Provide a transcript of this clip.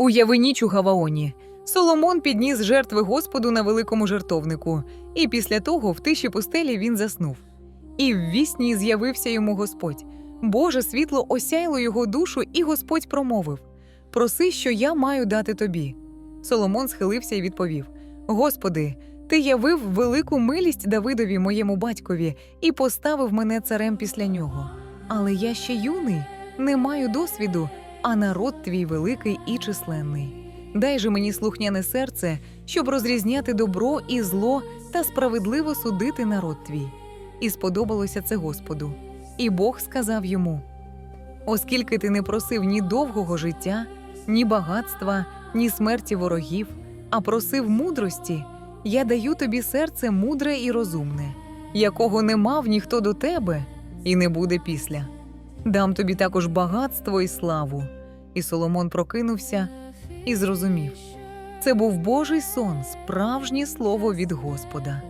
Уяви ніч у Гаваоні. Соломон підніс жертви Господу на великому жертовнику, і після того в тиші пустелі він заснув. І в вісні з'явився йому Господь. Боже світло осяяло його душу, і Господь промовив: Проси, що я маю дати тобі. Соломон схилився і відповів: Господи, ти явив велику милість Давидові, моєму батькові, і поставив мене царем після нього. Але я ще юний, не маю досвіду, а народ твій великий і численний. Дай же мені слухняне серце, щоб розрізняти добро і зло та справедливо судити народ твій. І сподобалося це Господу. І Бог сказав йому: Оскільки ти не просив ні довгого життя, ні багатства, ні смерті ворогів, а просив мудрості, я даю тобі серце мудре і розумне, якого не мав ніхто до тебе і не буде після. Дам тобі також багатство і славу. І Соломон прокинувся і зрозумів. Це був Божий сон, справжнє слово від Господа.